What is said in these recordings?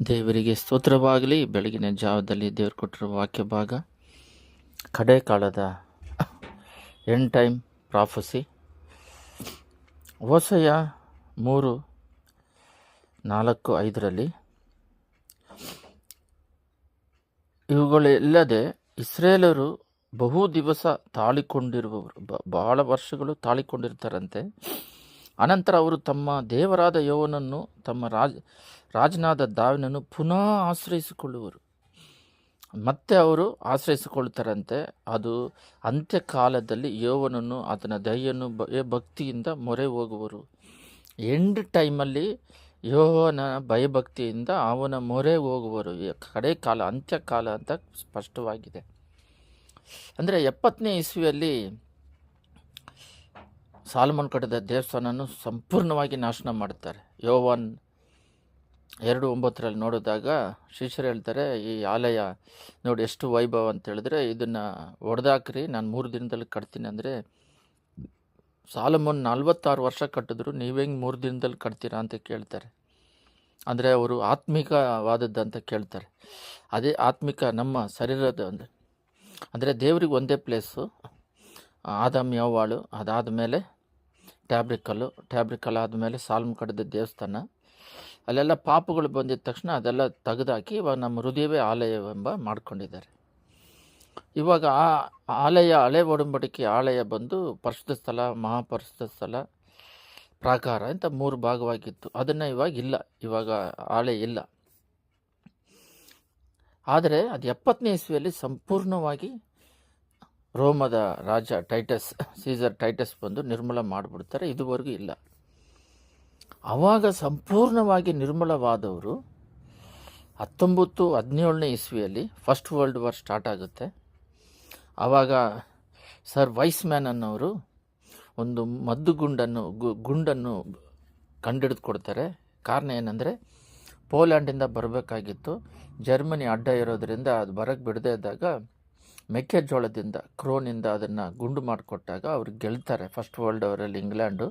ದೇವರಿಗೆ ಸ್ತೋತ್ರವಾಗಲಿ. ಬೆಳಗಿನ ಜಾವದಲ್ಲಿ ದೇವರು ಕೊಟ್ಟಿರುವ ವಾಕ್ಯ ಭಾಗ ಕಡೆ ಕಾಲದ ಎನ್ ಟೈಮ್ ಪ್ರಾಫಸಿ ಹೊಸಯ ಮೂರು, ನಾಲ್ಕು, ಐದರಲ್ಲಿ, ಇವುಗಳಿಲ್ಲದೆ ಇಸ್ರೇಲರು ಬಹು ದಿವಸ ತಾಳಿಕೊಂಡಿರುವವರು ಬಹಳ ವರ್ಷಗಳು ತಾಳಿಕೊಂಡಿರ್ತಾರಂತೆ. ಅನಂತರ ಅವರು ತಮ್ಮ ದೇವರಾದ ಯೋವನನ್ನು, ತಮ್ಮ ರಾಜ, ರಾಜನಾದ ದಾವಿನನ್ನು ಪುನಃ ಆಶ್ರಯಿಸಿಕೊಳ್ಳುವರು. ಮತ್ತೆ ಅವರು ಆಶ್ರಯಿಸಿಕೊಳ್ತಾರಂತೆ ಅದು ಅಂತ್ಯಕಾಲದಲ್ಲಿ ಯೋವನನ್ನು ಆತನ ದಯ್ಯನ್ನು ಭಕ್ತಿಯಿಂದ ಮೊರೆ ಹೋಗುವರು ಎಂಡ್ ಟೈಮಲ್ಲಿ ಯೋವನ ಭಯಭಕ್ತಿಯಿಂದ ಅವನ ಮೊರೆ ಹೋಗುವರು ಕಡೆ ಕಾಲ ಅಂತ್ಯಕಾಲ ಅಂತ ಸ್ಪಷ್ಟವಾಗಿದೆ. ಅಂದರೆ ಎಪ್ಪತ್ತನೇ ಇಸ್ವಿಯಲ್ಲಿ ಸಾಲ್ಮನ್ ಕಟ್ಟಿದ ದೇವಸ್ಥಾನವನ್ನು ಸಂಪೂರ್ಣವಾಗಿ ನಾಶನ ಮಾಡ್ತಾರೆ ಯೋವನ್ ಎರಡು ಒಂಬತ್ತರಲ್ಲಿ ನೋಡಿದಾಗ ಶಿಷ್ಯರು ಹೇಳ್ತಾರೆ, ಈ ಆಲಯ ನೋಡಿ ಎಷ್ಟು ವೈಭವ ಅಂತ ಹೇಳಿದ್ರೆ, ಇದನ್ನು ಒಡೆದಾಕ್ರಿ ನಾನು ಮೂರು ದಿನದಲ್ಲಿ ಕಟ್ತೀನಿ ಅಂದರೆ ಸಾಲಮನ್ ನಲ್ವತ್ತಾರು ವರ್ಷ ಕಟ್ಟಿದ್ರು, ನೀವು ಹೆಂಗೆ ಮೂರು ದಿನದಲ್ಲಿ ಕಟ್ತೀರಾ ಅಂತ ಕೇಳ್ತಾರೆ. ಅಂದರೆ ಅವರು ಆತ್ಮಿಕವಾದದ್ದು ಅಂತ ಕೇಳ್ತಾರೆ. ಅದೇ ಆತ್ಮಿಕ ನಮ್ಮ ಶರೀರದ ಒಂದು ಅಂದರೆ ದೇವ್ರಿಗೆ ಒಂದೇ ಪ್ಲೇಸು ಆದಮ್ ಯವ್ವಾಳು ಅದಾದ ಮೇಲೆ ಟ್ಯಾಬ್ರಿಕಲ್ಲು ಟ್ಯಾಬ್ರಿಕಲ್ ಆದಮೇಲೆ ಸಾಲ್ಮ್ ಕಡ್ದ ದೇವಸ್ಥಾನ. ಅಲ್ಲೆಲ್ಲ ಪಾಪಗಳು ಬಂದಿದ ತಕ್ಷಣ ಅದೆಲ್ಲ ತೆಗೆದಾಕಿ ಇವಾಗ ನಮ್ಮ ಹೃದಯವೇ ಆಲಯವೆಂಬ ಮಾಡ್ಕೊಂಡಿದ್ದಾರೆ. ಇವಾಗ ಆ ಆಲಯ, ಹಳೆ ಒಡಂಬಡಿಕೆ ಆಲಯ ಬಂದು ಪರಿಶುದ್ಧ ಸ್ಥಳ, ಮಹಾಪರಿಶುದ್ಧ ಸ್ಥಳ ಪ್ರಾಕಾರ ಅಂತ ಮೂರು ಭಾಗವಾಗಿತ್ತು. ಅದನ್ನು ಇವಾಗ ಇಲ್ಲ. ಇವಾಗ ಆಲಯ ಇಲ್ಲ. ಆದರೆ ಅದು ಎಪ್ಪತ್ತನೇ ಇಸ್ವಿಯಲ್ಲಿ ಸಂಪೂರ್ಣವಾಗಿ ರೋಮದ ರಾಜ ಟೈಟಸ್, ಸೀಸರ್ ಟೈಟಸ್ ಬಂದು ನಿರ್ಮೂಲ ಮಾಡಿಬಿಡ್ತಾರೆ, ಇದುವರೆಗೂ ಇಲ್ಲ. ಆವಾಗ ಸಂಪೂರ್ಣವಾಗಿ ನಿರ್ಮೂಲವಾದವರು ಹತ್ತೊಂಬತ್ತು, ಹದಿನೇಳನೇ ಇಸ್ವಿಯಲ್ಲಿ ಫಸ್ಟ್ ವರ್ಲ್ಡ್ ವಾರ್ ಸ್ಟಾರ್ಟ್ ಆಗುತ್ತೆ. ಆವಾಗ ಸರ್ ವೈಸ್ ಮ್ಯಾನ್ ಅನ್ನೋರು ಒಂದು ಮದ್ದು ಗುಂಡನ್ನು ಗುಂಡನ್ನು ಕಂಡಿಡಿದು ಕೊಡ್ತಾರೆ ಕಾರಣ ಏನಂದರೆ, ಪೋಲ್ಯಾಂಡಿಂದ ಬರಬೇಕಾಗಿತ್ತು. ಜರ್ಮನಿ ಅಡ್ಡ ಇರೋದರಿಂದ ಅದು ಬರೋಕ್ಕೆ ಬಿಡದೇ ಇದ್ದಾಗ ಮೆಕ್ಕೆಜೋಳದಿಂದ, ಕ್ರೋನಿಂದ ಅದನ್ನು ಗುಂಡು ಮಾಡಿಕೊಟ್ಟಾಗ ಅವ್ರು ಗೆಲ್ತಾರೆ. ಫಸ್ಟ್ ವರ್ಲ್ಡ್ ಅವರಲ್ಲಿ ಇಂಗ್ಲೆಂಡು.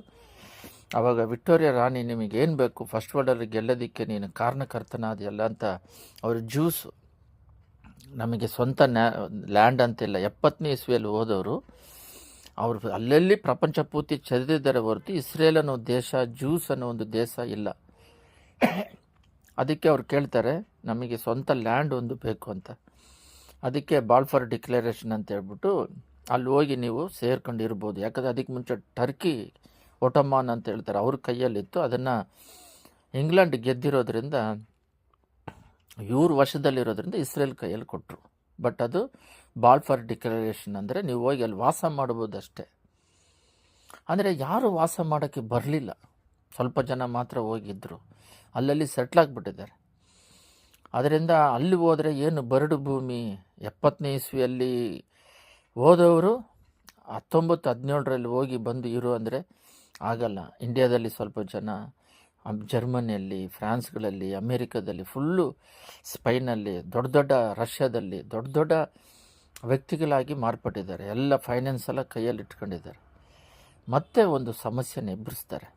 ಆವಾಗ ವಿಕ್ಟೋರಿಯಾ ರಾಣಿ ನಿಮಗೆ ಏನು ಬೇಕು? ಫಸ್ಟ್ ವರ್ಲ್ಡಲ್ಲಿ ಗೆಲ್ಲೋದಕ್ಕೆ ನೀನು ಕಾರಣಕರ್ತನಾದೆಯಲ್ಲ ಅಂತ ಅವರು ಜ್ಯೂಸ್ ನಮಗೆ ಸ್ವಂತ ನ್ಯಾ ಲ್ಯಾಂಡ್ ಅಂತಿಲ್ಲ. ಎಪ್ಪತ್ತನೇ ಇಸ್ವಿಯಲ್ಲಿ ಹೋದವರು, ಅವರು ಅಲ್ಲೆಲ್ಲಿ ಪ್ರಪಂಚ ಪೂರ್ತಿ ಚದಿರಿದ್ದಾರೆ ಹೊರತು ಇಸ್ರೇಲ್ ಅನ್ನೋ ದೇಶ ಜ್ಯೂಸ್ ಅನ್ನೋ ಒಂದು ದೇಶ ಇಲ್ಲ. ಅದಕ್ಕೆ ಅವ್ರು ಕೇಳ್ತಾರೆ, ನಮಗೆ ಸ್ವಂತ ಲ್ಯಾಂಡ್ ಒಂದು ಬೇಕು ಅಂತ. ಅದಕ್ಕೆ ಬಾಲ್ಫರ್ ಡಿಕ್ಲರೇಷನ್ ಅಂತ ಹೇಳ್ಬಿಟ್ಟು ಅಲ್ಲಿ ಹೋಗಿ ನೀವು ಸೇರ್ಕೊಂಡಿರ್ಬೋದು ಯಾಕಂದರೆ ಅದಕ್ಕೆ ಮುಂಚೆ ಟರ್ಕಿ ಒಟಮಾನ್ ಅಂತ ಹೇಳ್ತಾರೆ. ಅವ್ರ ಕೈಯಲ್ಲಿತ್ತು. ಅದನ್ನು ಇಂಗ್ಲೆಂಡ್ ಗೆದ್ದಿರೋದ್ರಿಂದ, ಇವ್ರ ವಶದಲ್ಲಿರೋದ್ರಿಂದ ಇಸ್ರೇಲ್ ಕೈಯಲ್ಲಿ ಕೊಟ್ಟರು ಬಟ್ ಅದು ಬಾಲ್ಫರ್ ಡಿಕ್ಲರೇಷನ್ ಅಂದರೆ ನೀವು ಹೋಗಿ ಅಲ್ಲಿ ವಾಸ ಮಾಡ್ಬೋದು ಅಷ್ಟೇ ಅಂದರೆ ಯಾರು ವಾಸ ಮಾಡೋಕ್ಕೆ ಬರಲಿಲ್ಲ. ಸ್ವಲ್ಪ ಜನ ಮಾತ್ರ ಹೋಗಿದ್ದರು ಅಲ್ಲಲ್ಲಿ ಸೆಟ್ಲಾಗ್ಬಿಟ್ಟಿದ್ದಾರೆ ಅದರಿಂದ ಅಲ್ಲಿ ಹೋದರೆ ಏನು ಬರಡು ಭೂಮಿ? ಎಪ್ಪತ್ತನೇ ಇಸ್ವಿಯಲ್ಲಿ ಹೋದವರು ಹತ್ತೊಂಬತ್ತು ಹದಿನೇಳರಲ್ಲಿ ಹೋಗಿ ಬಂದು ಇರು ಅಂದರೆ ಆಗಲ್ಲ. ಇಂಡಿಯಾದಲ್ಲಿ ಸ್ವಲ್ಪ ಜನ ಜರ್ಮನಿಯಲ್ಲಿ, ಫ್ರಾನ್ಸ್ಗಳಲ್ಲಿ, ಅಮೇರಿಕದಲ್ಲಿ ಫುಲ್ಲು ಸ್ಪೈನಲ್ಲಿ, ದೊಡ್ಡ ದೊಡ್ಡ ರಷ್ಯಾದಲ್ಲಿ ದೊಡ್ಡ ದೊಡ್ಡ ವ್ಯಕ್ತಿಗಳಾಗಿ ಮಾರ್ಪಟ್ಟಿದ್ದಾರೆ. ಎಲ್ಲ ಫೈನಾನ್ಸ್ ಎಲ್ಲ ಕೈಯಲ್ಲಿ ಇಟ್ಕೊಂಡಿದ್ದಾರೆ. ಮತ್ತೆ ಒಂದು ಸಮಸ್ಯೆನ ಎಬ್ಬರಿಸ್ತಾರೆ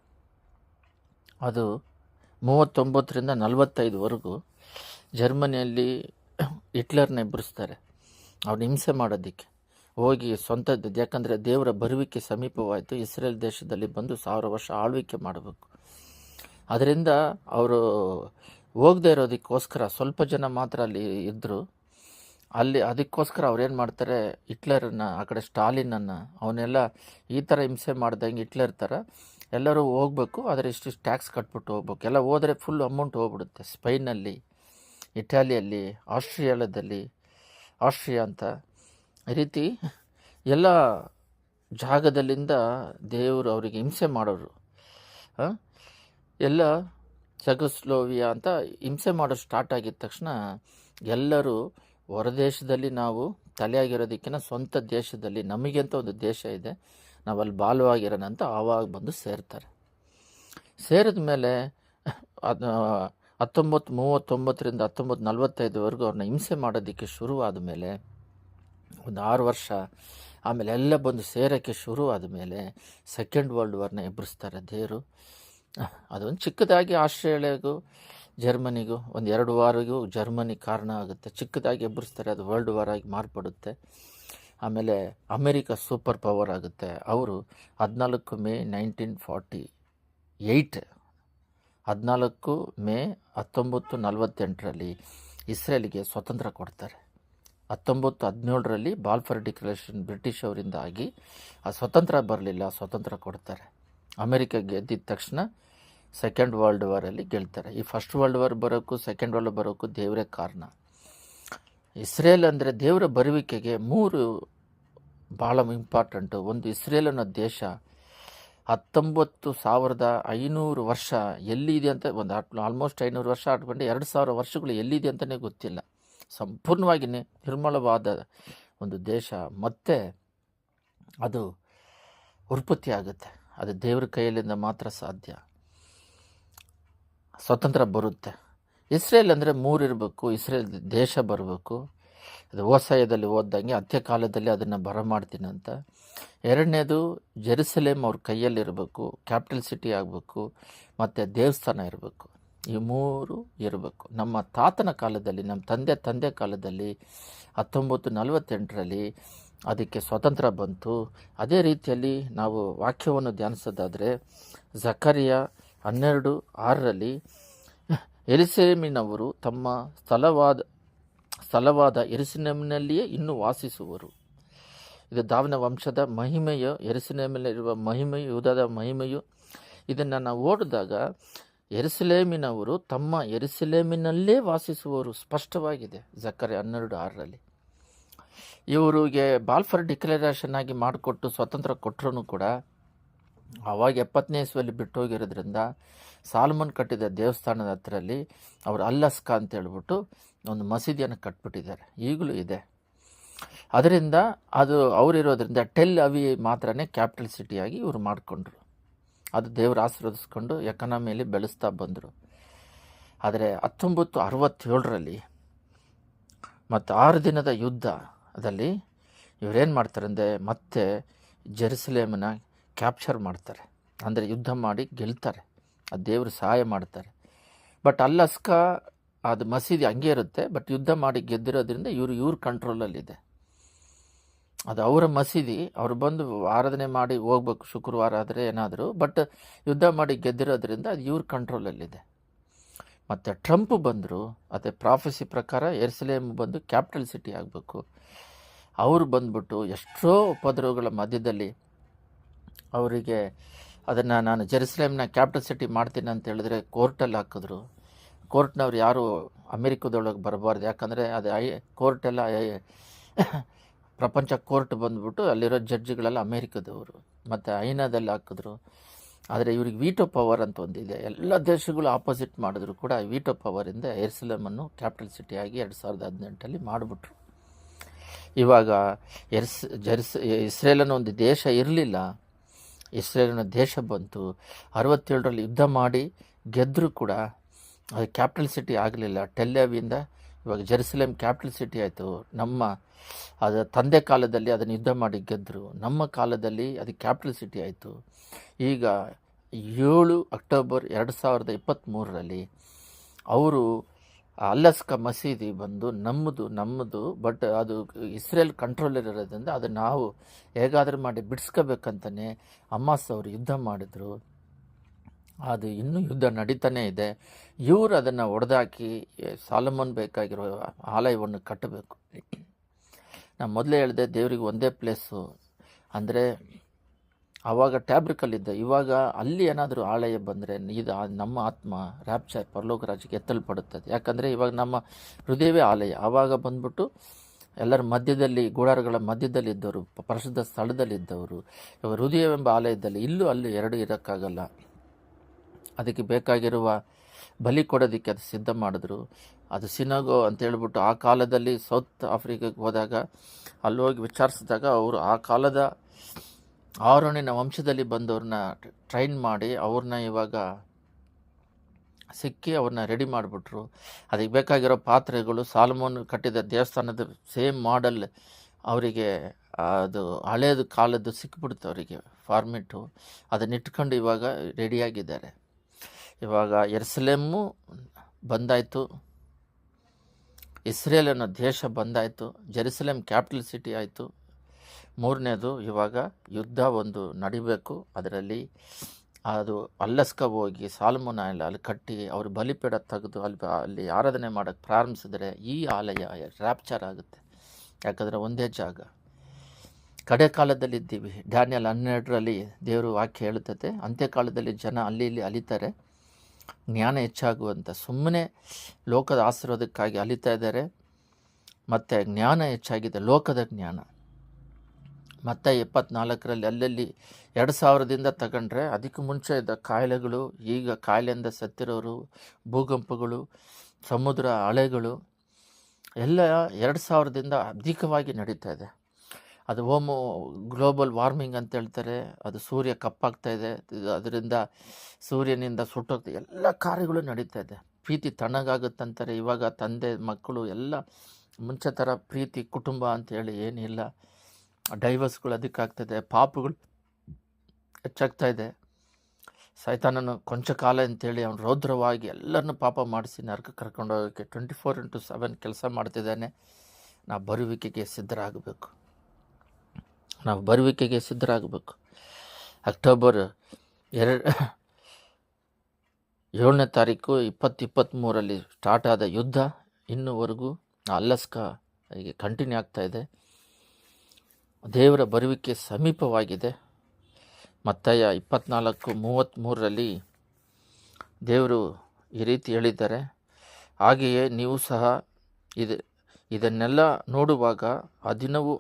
ಅದು ಮೂವತ್ತೊಂಬತ್ತರಿಂದ ನಲವತ್ತೈದುವರೆಗೂ ಜರ್ಮನಿಯಲ್ಲಿ ಹಿಟ್ಲರ್ನ ಎಬ್ಬರಿಸ್ತಾರೆ. ಅವ್ರು ಹಿಂಸೆ ಮಾಡೋದಕ್ಕೆ. ಹೋಗಿ ಸ್ವಂತದ್ದು, ಯಾಕಂದರೆ ದೇವರ ಬರುವಿಕೆ ಸಮೀಪವಾಯಿತು. ಇಸ್ರೇಲ್ ದೇಶದಲ್ಲಿ ಬಂದು ಸಾವಿರ ವರ್ಷ ಆಳ್ವಿಕೆ ಮಾಡಬೇಕು. ಅದರಿಂದ ಅವರು ಹೋಗದೇ ಇರೋದಕ್ಕೋಸ್ಕರ ಸ್ವಲ್ಪ ಜನ ಮಾತ್ರ ಅಲ್ಲಿ ಇದ್ದರು ಅಲ್ಲಿ ಅದಕ್ಕೋಸ್ಕರ ಅವ್ರೇನು ಮಾಡ್ತಾರೆ, ಹಿಟ್ಲರನ್ನು, ಆ ಕಡೆ ಸ್ಟಾಲಿನನ್ನು ಅವನ್ನೆಲ್ಲ ಈ ಥರ ಹಿಂಸೆ ಮಾಡ್ದಂಗೆ ಹಿಟ್ಲರ್ ಥರ ಎಲ್ಲರೂ ಹೋಗ್ಬೇಕು. ಆದರೆ ಇಷ್ಟಿಷ್ಟು ಟ್ಯಾಕ್ಸ್ ಕಟ್ಬಿಟ್ಟು ಹೋಗ್ಬೇಕು. ಎಲ್ಲ ಹೋದರೆ ಫುಲ್ ಅಮೌಂಟ್ ಹೋಗ್ಬಿಡುತ್ತೆ ಸ್ಪೈನಲ್ಲಿ ಇಟಾಲಿಯಲ್ಲಿ ಆಸ್ಟ್ರಿಯಾದಲ್ಲಿ ಆಸ್ಟ್ರಿಯಾ ಅಂತ ರೀತಿ ಎಲ್ಲ ಜಾಗದಲ್ಲಿಂದ ದೇವರು ಅವರಿಗೆ ಹಿಂಸೆ ಮಾಡೋರು. ಎಲ್ಲ ಸೆಗೋಸ್ಲೋವಿಯಾ ಅಂತ ಹಿಂಸೆ ಮಾಡೋದು ಸ್ಟಾರ್ಟ್ ಆಗಿದ ತಕ್ಷಣ ಎಲ್ಲರೂ ಹೊರದೇಶದಲ್ಲಿ ನಾವು ತಲೆಯಾಗಿರೋದಕ್ಕಿಂತ ಸ್ವಂತ ದೇಶದಲ್ಲಿ ನಮಗೆ ಅಂತ ಒಂದು ದೇಶ ಇದೆ. ನಾವು ಅಲ್ಲಿ ಬಾಲವಾಗಿರೋಣ ಅಂತ ಆವಾಗ ಬಂದು ಸೇರ್ತಾರೆ. ಸೇರಿದ ಮೇಲೆ ಅದು ಹತ್ತೊಂಬತ್ತು, ಮೂವತ್ತೊಂಬತ್ತರಿಂದ ಹತ್ತೊಂಬತ್ತು, ನಲವತ್ತೈದುವರೆಗೂ ಅವ್ರನ್ನ ಹಿಂಸೆ ಮಾಡೋದಕ್ಕೆ ಶುರುವಾದ ಮೇಲೆ ಒಂದು ಆರು ವರ್ಷ, ಆಮೇಲೆ ಎಲ್ಲ ಬಂದು ಸೇರೋಕ್ಕೆ ಶುರುವಾದ ಆದಮೇಲೆ ಸೆಕೆಂಡ್ ವರ್ಲ್ಡ್ ವಾರ್ನ ಎಬ್ಬರಿಸ್ತಾರೆ ದೇವರು. ಅದೊಂದು ಚಿಕ್ಕದಾಗಿ ಆಸ್ಟ್ರೇಲಿಯಾಗೂ, ಜರ್ಮನಿಗೂ, ಒಂದು ಎರಡು ವಾರಿಗೂ ಜರ್ಮನಿ ಕಾರಣ ಆಗುತ್ತೆ. ಚಿಕ್ಕದಾಗಿ ಎಬ್ಬರಿಸ್ತಾರೆ ಅದು ವರ್ಲ್ಡ್ ವಾರ್ ಆಗಿ ಮಾರ್ಪಡುತ್ತೆ. ಆಮೇಲೆ ಅಮೇರಿಕ ಸೂಪರ್ ಪವರ್ ಆಗುತ್ತೆ. ಅವರು ಹದಿನಾಲ್ಕು ಮೇ ನೈನ್ಟೀನ್ ಫಾರ್ಟಿ ಏಯ್ಟ್ ಹದಿನಾಲ್ಕು ಮೇ ಹತ್ತೊಂಬತ್ತು ನಲವತ್ತೆಂಟರಲ್ಲಿ ಇಸ್ರೇಲ್ಗೆ ಸ್ವತಂತ್ರ ಕೊಡ್ತಾರೆ. ಹತ್ತೊಂಬತ್ತು ಹದಿನೇಳರಲ್ಲಿ ಬಾಲ್ಫರ್ ಡಿಕ್ಲರೇಷನ್ ಬ್ರಿಟಿಷ್ ಅವರಿಂದ ಆಗಿ ಆ ಸ್ವತಂತ್ರ ಬರಲಿಲ್ಲ ಸ್ವತಂತ್ರ ಕೊಡ್ತಾರೆ. ಅಮೆರಿಕ ಗೆದ್ದಿದ ತಕ್ಷಣ ಸೆಕೆಂಡ್ ವರ್ಲ್ಡ್ ವಾರಲ್ಲಿ ಗೆಲ್ತಾರೆ. ಈ ಫಸ್ಟ್ ವರ್ಲ್ಡ್ ವಾರ್ ಬರೋಕ್ಕೂ ಸೆಕೆಂಡ್ ವರ್ಲ್ಡ್ ಬರೋಕ್ಕೂ ದೇವರೇ ಕಾರಣ. ಇಸ್ರೇಲ್ ಅಂದರೆ ದೇವರ ಬರುವಿಕೆಗೆ ಮೂರು ಭಾಳ ಇಂಪಾರ್ಟೆಂಟು ಒಂದು ಇಸ್ರೇಲ್ ಅನ್ನೋ ದೇಶ ಹತ್ತೊಂಬತ್ತು ಸಾವಿರದ ಐನೂರು ವರ್ಷ ಎಲ್ಲಿದೆ ಅಂತ ಒಂದು ಆಲ್ಮೋಸ್ಟ್ ಐನೂರು ವರ್ಷ ಆಟ್ಕೊಂಡು ಎರಡು ಸಾವಿರ ವರ್ಷಗಳು ಎಲ್ಲಿದೆ ಅಂತಲೇ ಗೊತ್ತಿಲ್ಲ. ಸಂಪೂರ್ಣವಾಗಿ ನಿರ್ಮಲವಾದ ಒಂದು ದೇಶ. ಮತ್ತೆ ಅದು ಉತ್ಪತ್ತಿ ಆಗುತ್ತೆ. ಅದು ದೇವ್ರ ಕೈಯಲ್ಲಿಂದ ಮಾತ್ರ ಸಾಧ್ಯ. ಸ್ವತಂತ್ರ ಬರುತ್ತೆ. ಇಸ್ರೇಲ್ ಅಂದರೆ ಮೂರು ಇರಬೇಕು, ಇಸ್ರೇಲ್ ದೇಶ ಬರಬೇಕು. ಅದು ವ್ಯವಸಾಯದಲ್ಲಿ ಓದ್ದಂಗೆ ಅಂತ್ಯಕಾಲದಲ್ಲಿ ಅದನ್ನು ಬರಮಾಡ್ತೀನಿ ಅಂತ. ಎರಡನೇದು ಜೆರುಸಲೇಮ್ ಅವ್ರ ಕೈಯಲ್ಲಿರಬೇಕು ಕ್ಯಾಪಿಟಲ್ ಸಿಟಿ ಆಗಬೇಕು, ಮತ್ತು ದೇವಸ್ಥಾನ ಇರಬೇಕು. ಈ ಮೂರು ಇರಬೇಕು. ನಮ್ಮ ತಾತನ ಕಾಲದಲ್ಲಿ, ನಮ್ಮ ತಂದೆ ತಂದೆ ಕಾಲದಲ್ಲಿ ಹತ್ತೊಂಬತ್ತು ನಲವತ್ತೆಂಟರಲ್ಲಿ ಅದಕ್ಕೆ ಸ್ವತಂತ್ರ ಬಂತು. ಅದೇ ರೀತಿಯಲ್ಲಿ ನಾವು ವಾಕ್ಯವನ್ನು ಧ್ಯಾನಿಸೋದಾದರೆ ಜಕರಿಯ ಹನ್ನೆರಡು ಆರರಲ್ಲಿ ಎರಿಸೇಮಿನವರು ತಮ್ಮ ಸ್ಥಳವಾದ ಸ್ಥಳವಾದ ಎರಿಸಿನಮಿನಲ್ಲಿಯೇ ಇನ್ನೂ ವಾಸಿಸುವರು. ಇದು ದಾವನ ವಂಶದ ಮಹಿಮೆಯು ಎರಿಸಿನೇಮಿನಲ್ಲಿರುವ ಮಹಿಮೆಯು ಯುದ್ಧದ ಮಹಿಮೆಯು. ಇದನ್ನು ನಾವು ಓಡಿದಾಗ ಎರಸಲೇಮಿನವರು ತಮ್ಮ ಎರಸಲೇಮಿನಲ್ಲೇ ವಾಸಿಸುವವರು ಸ್ಪಷ್ಟವಾಗಿದೆ. ಜಕ್ಕರೆ ಹನ್ನೆರಡು ಆರರಲ್ಲಿ. ಇವರಿಗೆ ಬಾಲ್ಫರ್ ಡಿಕ್ಲರೇಷನ್ ಆಗಿ ಮಾಡಿಕೊಟ್ಟು ಸ್ವತಂತ್ರ ಕೊಟ್ಟರು ಕೂಡ ಆವಾಗ ಎಪ್ಪತ್ತನೇ ಇಸ್ವಲ್ಲಿ ಬಿಟ್ಟು ಹೋಗಿರೋದ್ರಿಂದ ಸಾಲ್ಮನ್ ಕಟ್ಟಿದ ದೇವಸ್ಥಾನದ ಹತ್ತಿರಲ್ಲಿ ಅವರು ಅಲ್ಲಸ್ಕಾ ಅಂತ ಹೇಳ್ಬಿಟ್ಟು ಒಂದು ಮಸೀದಿಯನ್ನು ಕಟ್ಬಿಟ್ಟಿದ್ದಾರೆ. ಈಗಲೂ ಇದೆ. ಅದರಿಂದ ಅದು ಅವರಿರೋದ್ರಿಂದ ಟೆಲ್ ಅವಿ ಮಾತ್ರನೇ ಕ್ಯಾಪಿಟಲ್ ಸಿಟಿಯಾಗಿ ಇವರು ಮಾಡಿಕೊಂಡ್ರು. ಅದು ದೇವರು ಆಶೀರ್ವದಿಸ್ಕೊಂಡು ಎಕನಾಮಿಯಲ್ಲಿ ಬೆಳೆಸ್ತಾ ಬಂದರು. ಆದರೆ ಹತ್ತೊಂಬತ್ತು ಅರವತ್ತೇಳರಲ್ಲಿ ಮತ್ತು ಆರು ದಿನದ ಯುದ್ಧದಲ್ಲಿ ಇವರೇನು ಮಾಡ್ತಾರೆ ಅಂದರೆ ಮತ್ತೆ ಜೆರುಸಲೇಮನ್ನ ಕ್ಯಾಪ್ಚರ್ ಮಾಡ್ತಾರೆ. ಅಂದರೆ ಯುದ್ಧ ಮಾಡಿ ಗೆಲ್ತಾರೆ. ಆ ದೇವರು ಸಹಾಯ ಮಾಡ್ತಾರೆ. ಬಟ್ ಅಲ್ಲಸ್ಕ ಅದು ಮಸೀದಿ ಹಂಗೆ ಇರುತ್ತೆ. ಬಟ್ ಯುದ್ಧ ಮಾಡಿ ಗೆದ್ದಿರೋದ್ರಿಂದ ಇವರು ಇವ್ರ ಕಂಟ್ರೋಲಲ್ಲಿದೆ ಅದು ಅವರ ಮಸೀದಿ, ಅವ್ರು ಬಂದು ಆರಾಧನೆ ಮಾಡಿ ಹೋಗ್ಬೇಕು ಶುಕ್ರವಾರ ಆದರೆ ಏನಾದರೂ. ಬಟ್ ಯುದ್ಧ ಮಾಡಿ ಗೆದ್ದಿರೋದ್ರಿಂದ ಅದು ಇವ್ರ ಕಂಟ್ರೋಲಲ್ಲಿದೆ ಮತ್ತು ಟ್ರಂಪ್ ಬಂದರು, ಅದೇ ಪ್ರಾಫೆಸಿ ಪ್ರಕಾರ ಎರ್ಸಲೇಮ್ ಬಂದು ಕ್ಯಾಪಿಟಲ್ ಸಿಟಿ ಆಗಬೇಕು. ಅವರು ಬಂದ್ಬಿಟ್ಟು ಎಷ್ಟೋ ಉಪದ್ರವಗಳ ಮಧ್ಯದಲ್ಲಿ ಅವರಿಗೆ ಅದನ್ನು ನಾನು ಜೆರುಸಲೇಮ್ನ ಕ್ಯಾಪಿಟಲ್ ಸಿಟಿ ಮಾಡ್ತೀನಿ ಅಂತ ಹೇಳಿದ್ರೆ ಕೋರ್ಟಲ್ಲಿ ಹಾಕಿದ್ರು. ಕೋರ್ಟ್ನವ್ರು ಯಾರು ಅಮೆರಿಕದೊಳಗೆ ಬರಬಾರ್ದು. ಯಾಕಂದರೆ ಅದು ಐ, ಕೋರ್ಟೆಲ್ಲ ಪ್ರಪಂಚ ಕೋರ್ಟ್ ಬಂದ್ಬಿಟ್ಟು ಅಲ್ಲಿರೋ ಜಡ್ಜ್ಗಳೆಲ್ಲ ಅಮೇರಿಕದವರು. ಮತ್ತು ಐನಾದಲ್ಲಿ ಹಾಕಿದ್ರು. ಆದರೆ ಇವ್ರಿಗೆ ವೀಟೋ ಪವರ್ ಅಂತ ಒಂದಿದೆ. ಎಲ್ಲ ದೇಶಗಳು ಆಪೋಸಿಟ್ ಮಾಡಿದ್ರು ಕೂಡ ವೀಟೋ ಪವರಿಂದ ಎರ್ಸಲಮನ್ನು ಕ್ಯಾಪಿಟಲ್ ಸಿಟಿಯಾಗಿ ಎರಡು ಸಾವಿರದ ಹದಿನೆಂಟಲ್ಲಿ ಮಾಡಿಬಿಟ್ರು. ಇವಾಗ ಎರ್ಸ್ ಜೆರ್ಸ್ ಇಸ್ರೇಲ್ ಅನ್ನೋ ಒಂದು ದೇಶ ಇರಲಿಲ್ಲ. ಇಸ್ರೇಲಿನ ದೇಶ ಬಂತು. ಅರವತ್ತೇಳರಲ್ಲಿ ಯುದ್ಧ ಮಾಡಿ ಗೆದ್ದರೂ ಕೂಡ. ಅದು ಕ್ಯಾಪಿಟಲ್ ಸಿಟಿ ಆಗಲಿಲ್ಲ. ಟೆಲ್ಯಾವಿಂದ ಇವಾಗ ಜೆರುಸಲೇಮ್ ಕ್ಯಾಪಿಟಲ್ ಸಿಟಿ ಆಯಿತು. ನಮ್ಮ, ಅದು ತಂದೆ ಕಾಲದಲ್ಲಿ ಅದನ್ನು ಯುದ್ಧ ಮಾಡಿ ಗೆದ್ದರು ನಮ್ಮ ಕಾಲದಲ್ಲಿ ಅದು ಕ್ಯಾಪಿಟಲ್ ಸಿಟಿ ಆಯಿತು. ಈಗ ಏಳು ಅಕ್ಟೋಬರ್ ಎರಡು ಸಾವಿರದ ಇಪ್ಪತ್ತ್ಮೂರರಲ್ಲಿ ಅವರು ಅಲ್ಲಸ್ಕ ಮಸೀದಿ ಬಂದು ನಮ್ಮದು ನಮ್ಮದು ಬಟ್ ಅದು ಇಸ್ರೇಲ್ ಕಂಟ್ರೋಲಲ್ಲಿರೋದ್ರಿಂದ ಅದು ನಾವು ಹೇಗಾದರೂ ಮಾಡಿ ಬಿಡಿಸ್ಕೋಬೇಕಂತಲೇ ಅಮ್ಮಾಸ್ ಅವರು ಯುದ್ಧ ಮಾಡಿದ್ರು. ಅದು ಇನ್ನೂ ಯುದ್ಧ ನಡೀತಾನೇ ಇದೆ. ಇವರು ಅದನ್ನು ಒಡೆದಾಕಿ ಸಾಲಮನ್ ಬೇಕಾಗಿರೋ ಆಲಯವನ್ನು ಕಟ್ಟಬೇಕು. ನಾನು ಮೊದಲೇ ಹೇಳಿದೆ ದೇವರಿಗೆ ಒಂದೇ ಪ್ಲೇಸು ಅಂದರೆ ಆವಾಗ ಟ್ಯಾಬ್ರಿಕಲ್ಲಿದ್ದ, ಇವಾಗ ಅಲ್ಲಿ ಏನಾದರೂ ಆಲಯ ಬಂದರೆ ಇದು ನಮ್ಮ ಆತ್ಮ ರ್ಯಾಪ್ಚರ್ ಪರಲೋಕ ರಾಜ್ಯಕ್ಕೆ ಎತ್ತಲ್ಪಡುತ್ತದೆ. ಯಾಕಂದರೆ ಇವಾಗ ನಮ್ಮ ಹೃದಯವೇ ಆಲಯ. ಆವಾಗ ಬಂದ್ಬಿಟ್ಟು ಎಲ್ಲರ ಮಧ್ಯದಲ್ಲಿ, ಗೋಡಾರಗಳ ಮಧ್ಯದಲ್ಲಿದ್ದವರು, ಪರಿಶುದ್ಧ ಸ್ಥಳದಲ್ಲಿದ್ದವರು, ಇವಾಗ ಹೃದಯವೆಂಬ ಆಲಯದಲ್ಲಿ ಇಲ್ಲೂ ಅಲ್ಲಿ ಎರಡು ಇರೋಕ್ಕಾಗಲ್ಲ. ಅದಕ್ಕೆ ಬೇಕಾಗಿರುವ ಬಲಿ ಕೊಡೋದಕ್ಕೆ ಅದು ಸಿದ್ಧ ಮಾಡಿದ್ರು. ಅದು ಸಿನಗೋ ಅಂತ ಹೇಳ್ಬಿಟ್ಟು ಆ ಕಾಲದಲ್ಲಿ ಸೌತ್ ಆಫ್ರಿಕಾಗೆ ಹೋದಾಗ ಅಲ್ಲಿ ಹೋಗಿ ವಿಚಾರಿಸಿದಾಗ ಅವರು ಆ ಕಾಲದ ಆರೋಣಿನ ವಂಶದಲ್ಲಿ ಬಂದವ್ರನ್ನ ಟ್ರೈನ್ ಮಾಡಿ ಅವ್ರನ್ನ ಇವಾಗ ಸಿಕ್ಕಿ ಅವ್ರನ್ನ ರೆಡಿ ಮಾಡಿಬಿಟ್ರು. ಅದಕ್ಕೆ ಬೇಕಾಗಿರೋ ಪಾತ್ರೆಗಳು, ಸಾಲ್ಮೋನ್ ಕಟ್ಟಿದ ದೇವಸ್ಥಾನದ ಸೇಮ್ ಮಾಡೆಲ್ ಅವರಿಗೆ ಅದು ಹಳೇದು ಕಾಲದ್ದು ಸಿಕ್ಬಿಡ್ತು ಅವರಿಗೆ ಫಾರ್ಮೆಟು ಅದನ್ನ ಇಟ್ಕೊಂಡು ಇವಾಗ ರೆಡಿಯಾಗಿದ್ದಾರೆ ಇವಾಗ ಎರ್ಸಲೇಮು ಬಂದಾಯಿತು. ಇಸ್ರೇಲ್ ಅನ್ನೋ ದೇಶ ಬಂದಾಯಿತು. ಜೆರುಸಲೇಮ್ ಕ್ಯಾಪಿಟಲ್ ಸಿಟಿ ಆಯಿತು. ಮೂರನೇದು, ಇವಾಗ ಯುದ್ಧ ಒಂದು ನಡಿಬೇಕು. ಅದರಲ್ಲಿ ಅದು ಅಲ್ಲಸ್ಕ ಹೋಗಿ ಸಾಲ್ಮೋನ ಎಲ್ಲ ಅಲ್ಲಿ ಕಟ್ಟಿ ಅವರು ಬಲಿಪೀಡ ತೆಗೆದು ಅಲ್ಲಿ ಅಲ್ಲಿ ಆರಾಧನೆ ಮಾಡೋಕ್ಕೆ ಪ್ರಾರಂಭಿಸಿದ್ರೆ ಈ ಆಲಯ ರ್ಯಾಪ್ಚರ್ ಆಗುತ್ತೆ. ಯಾಕಂದರೆ ಒಂದೇ ಜಾಗ. ಕಡೆ ಕಾಲದಲ್ಲಿದ್ದೀವಿ. ಡ್ಯಾನಿಯಲ್ ಹನ್ನೆರಡರಲ್ಲಿ ದೇವರು ವಾಕ್ಯ ಹೇಳುತ್ತದೆ ಅಂತ್ಯಕಾಲದಲ್ಲಿ ಜನ ಅಲ್ಲಿ ಇಲ್ಲಿ ಅಲಿತಾರೆ. ಜ್ಞಾನ ಹೆಚ್ಚಾಗುವಂಥ ಸುಮ್ಮನೆ ಲೋಕದ ಆಶೀರ್ವಾದಕ್ಕಾಗಿ ಅಲಿತಾ ಇದ್ದಾರೆ. ಮತ್ತು ಜ್ಞಾನ ಹೆಚ್ಚಾಗಿದೆ, ಲೋಕದ ಜ್ಞಾನ. ಮತ್ತು ಇಪ್ಪತ್ನಾಲ್ಕರಲ್ಲಿ ಅಲ್ಲಲ್ಲಿ ಎರಡು ಸಾವಿರದಿಂದ ತಗೊಂಡ್ರೆ ಅದಕ್ಕೆ ಮುಂಚೆ ಇದ್ದ ಕಾಯಿಲೆಗಳು, ಈಗ ಕಾಯಿಲೆಯಿಂದ ಸತ್ತಿರೋರು, ಭೂಕಂಪಗಳು, ಸಮುದ್ರ ಅಲೆಗಳು, ಎಲ್ಲ ಎರಡು ಸಾವಿರದಿಂದ ಅಧಿಕವಾಗಿ ನಡೀತಾ ಇದೆ. ಅದು ಹೋಮು ಗ್ಲೋಬಲ್ ವಾರ್ಮಿಂಗ್ ಅಂತ ಹೇಳ್ತಾರೆ. ಅದು ಸೂರ್ಯ ಕಪ್ಪಾಗ್ತಾ ಇದೆ. ಅದರಿಂದ ಸೂರ್ಯನಿಂದ ಸುಟ್ಟೋಗ್ತಾ ಎಲ್ಲ ಕಾರ್ಯಗಳು ನಡೀತಾ ಇದೆ. ಪ್ರೀತಿ ತಣ್ಣಗಾಗುತ್ತಂತಾರೆ. ಇವಾಗ ತಂದೆ, ಮಕ್ಕಳು ಎಲ್ಲ ಮುಂಚೆ ಥರ ಪ್ರೀತಿ, ಕುಟುಂಬ ಅಂತೇಳಿ ಏನಿಲ್ಲ. ಡೈವರ್ಸ್ಗಳು ಅದಕ್ಕಾಗ್ತದೆ ಪಾಪಗಳು ಹೆಚ್ಚಾಗ್ತಾ ಇದೆ. ಸೈತಾನನು ಕೊಂಚ ಕಾಲ ಅಂತೇಳಿ ಅವನು ರೌದ್ರವಾಗಿ ಎಲ್ಲರನ್ನು ಪಾಪ ಮಾಡಿಸಿ ನರಕ ಕರ್ಕೊಂಡು ಹೋಗೋಕ್ಕೆ ಟ್ವೆಂಟಿ ಫೋರ್ ಇಂಟು ಸೆವೆನ್ ಕೆಲಸ ಮಾಡ್ತಿದ್ದಾನೆ. ನಾವು ಬರುವಿಕೆಗೆ ಸಿದ್ಧರಾಗಬೇಕು. ನಾವು ಬರುವಿಕೆಗೆ ಸಿದ್ಧರಾಗಬೇಕು. ಅಕ್ಟೋಬರ್ ಎರಡು ಏಳನೇ ತಾರೀಕು ಇಪ್ಪತ್ತು ಇಪ್ಪತ್ತ್ಮೂರಲ್ಲಿ ಸ್ಟಾರ್ಟ್ ಆದ ಯುದ್ಧ. ಇನ್ನೂವರೆಗೂ ಅಲ್ಲಸ್ಕ ಹೀಗೆ ಕಂಟಿನ್ಯೂ ಆಗ್ತಾ ಇದೆ. ದೇವರ ಬರುವಿಕೆ ಸಮೀಪವಾಗಿದೆ. ಮತ್ತಯ ಇಪ್ಪತ್ನಾಲ್ಕು ಮೂವತ್ತ್ಮೂರರಲ್ಲಿ ದೇವರು ಈ ರೀತಿ ಹೇಳಿದ್ದಾರೆ. ಹಾಗೆಯೇ ನೀವು ಸಹ ಇದು, ಇದನ್ನೆಲ್ಲ ನೋಡುವಾಗ ಆ ದಿನವು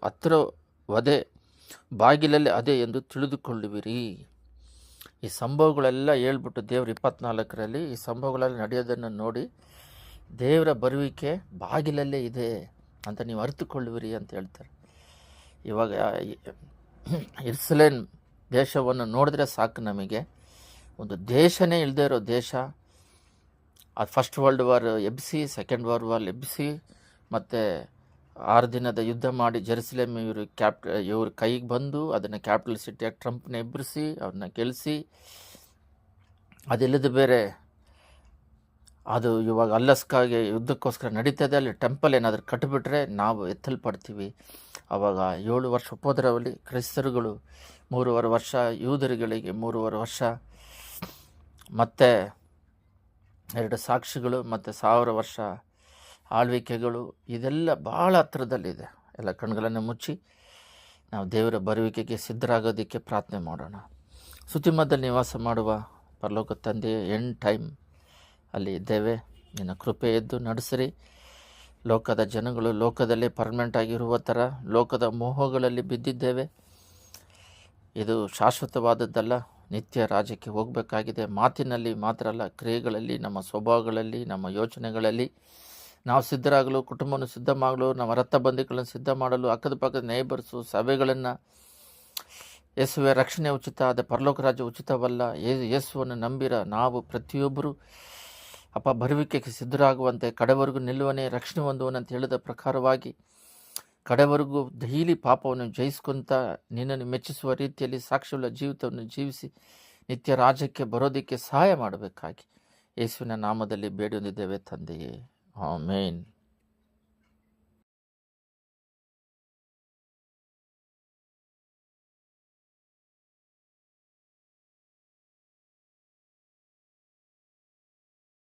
ವಧೆ ಬಾಗಿಲಲ್ಲಿ ಅದೇ ಎಂದು ತಿಳಿದುಕೊಳ್ಳುವಿರಿ. ಈ ಸಂಭವಗಳೆಲ್ಲ ಹೇಳ್ಬಿಟ್ಟು ದೇವರು ಇಪ್ಪತ್ನಾಲ್ಕರಲ್ಲಿ ಈ ಸಂಭವಗಳಲ್ಲಿ ನಡೆಯೋದನ್ನು ನೋಡಿ, ದೇವರ ಬರುವಿಕೆ ಬಾಗಿಲಲ್ಲೇ ಇದೆ ಅಂತ ನೀವು ಅರಿತುಕೊಳ್ಳುವಿರಿ ಅಂತ ಹೇಳ್ತಾರೆ. ಇವಾಗ ಇರ್ಸಲೇನ್ ದೇಶವನ್ನು ನೋಡಿದ್ರೆ ಸಾಕು ನಮಗೆ. ಒಂದು ದೇಶನೇ ಇಲ್ಲದೆ ಇರೋ ದೇಶ. ಅದು ಫಸ್ಟ್ ವರ್ಲ್ಡ್ ವಾರ್ ಎಬ್ಬಿಸಿ ಸೆಕೆಂಡ್ ವರ್ಲ್ಡ್ ವಾರ್ ಎಬ್ಬಿಸಿ ಮತ್ತು ಆರು ದಿನದ ಯುದ್ಧ ಮಾಡಿ ಜೆರುಸಲೇಮ್ ಇವರು ಕ್ಯಾಪ್, ಇವ್ರ ಕೈಗೆ ಬಂದು ಅದನ್ನು ಕ್ಯಾಪಿಟಲ್ ಸಿಟಿಯಾಗಿ ಟ್ರಂಪ್ನ ಎಬ್ಬರಿಸಿ ಅವ್ರನ್ನ ಗೆಲ್ಲಿಸಿ ಅದಿಲ್ಲದ ಬೇರೆ, ಅದು ಇವಾಗ ಅಲ್ಲಸ್ಕಾಗೆ ಯುದ್ಧಕ್ಕೋಸ್ಕರ ನಡೀತದೆ ಅಲ್ಲಿ ಟೆಂಪಲ್ ಏನಾದರೂ ಕಟ್ಟಿಬಿಟ್ರೆ ನಾವು ಎತ್ತಲ್ಪಡ್ತೀವಿ. ಆವಾಗ ಏಳು ವರ್ಷ ಉಪದ್ರವಲ್ಲಿ ಕ್ರೈಸ್ತರುಗಳು ಮೂರುವರೆ ವರ್ಷ, ಯೂದರುಗಳಿಗೆ ಮೂರುವರೆ ವರ್ಷ, ಮತ್ತು ಎರಡು ಸಾಕ್ಷಿಗಳು, ಮತ್ತು ಸಾವಿರ ವರ್ಷ ಆಳ್ವಿಕೆಗಳು, ಇದೆಲ್ಲ ಭಾಳ ಹತ್ರದಲ್ಲಿದೆ. ಎಲ್ಲ ಕಣ್ಗಳನ್ನು ಮುಚ್ಚಿ ನಾವು ದೇವರ ಬರುವಿಕೆಗೆ ಸಿದ್ಧರಾಗೋದಕ್ಕೆ ಪ್ರಾರ್ಥನೆ ಮಾಡೋಣ. ಸುತಿಮದಲ್ಲಿ ನಿವಾಸ ಮಾಡುವ ಪರಲೋಕ ತಂದೆ ಎಂಡ್ ಟೈಮ್ ಅಲ್ಲಿ ಇದ್ದೇವೆ. ನಿನ್ನ ಕೃಪೆ ಎದ್ದು ನಡೆಸಿರಿ. ಲೋಕದ ಜನಗಳು ಲೋಕದಲ್ಲೇ ಪರ್ಮನೆಂಟ್ ಆಗಿರುವ ಥರ ಲೋಕದ ಮೋಹಗಳಲ್ಲಿ ಬಿದ್ದಿದ್ದೇವೆ. ಇದು ಶಾಶ್ವತವಾದದ್ದಲ್ಲ. ನಿತ್ಯ ರಾಜ್ಯಕ್ಕೆ ಹೋಗಬೇಕಾಗಿದೆ. ಮಾತಿನಲ್ಲಿ ಮಾತ್ರ ಅಲ್ಲ, ಕ್ರಿಯೆಗಳಲ್ಲಿ, ನಮ್ಮ ಸ್ವಭಾವಗಳಲ್ಲಿ, ನಮ್ಮ ಯೋಚನೆಗಳಲ್ಲಿ. ನಾವು ಸಿದ್ಧರಾಗಲು, ಕುಟುಂಬವನ್ನು ಸಿದ್ಧ ಮಾಡಲು, ನಮ್ಮ ರಥ ಬಂಧಿಗಳನ್ನು ಸಿದ್ಧ ಮಾಡಲು, ಅಕ್ಕದ ಪಕ್ಕದ ನೇಬರ್ಸು ಸಭೆಗಳನ್ನು ಯೇಸುವೆ ರಕ್ಷಣೆ ಉಚಿತ ಅದೇ ಪರಲೋಕ ರಾಜ್ಯ ಉಚಿತವಲ್ಲ. ಯೇಸುವನ್ನು ನಂಬಿರ ನಾವು ಪ್ರತಿಯೊಬ್ಬರು ಅಪ್ಪ ಬರುವಿಕೆಗೆ ಸಿದ್ಧರಾಗುವಂತೆ ಕಡೆವರೆಗೂ ನಿಲ್ಲುವನೇ ರಕ್ಷಣೆ ಹೊಂದುವನಂತ ಹೇಳಿದ ಪ್ರಕಾರವಾಗಿ ಕಡೆವರೆಗೂ ಡೈಲಿ ಪಾಪವನ್ನು ಜಯಿಸ್ಕೊಂತ ನಿನ್ನನ್ನು ಮೆಚ್ಚಿಸುವ ರೀತಿಯಲ್ಲಿ ಸಾಕ್ಷಿಯುಳ್ಳ ಜೀವಿತವನ್ನು ಜೀವಿಸಿ ನಿತ್ಯ ರಾಜ್ಯಕ್ಕೆ ಬರೋದಕ್ಕೆ ಸಹಾಯ ಮಾಡಬೇಕಾಗಿ. ಯೇಸುವಿನ ನಾಮದಲ್ಲಿ ಬೇಡೊಂದಿದ್ದೇವೆ ತಂದೆಯೇ. ಆಮೇನ್.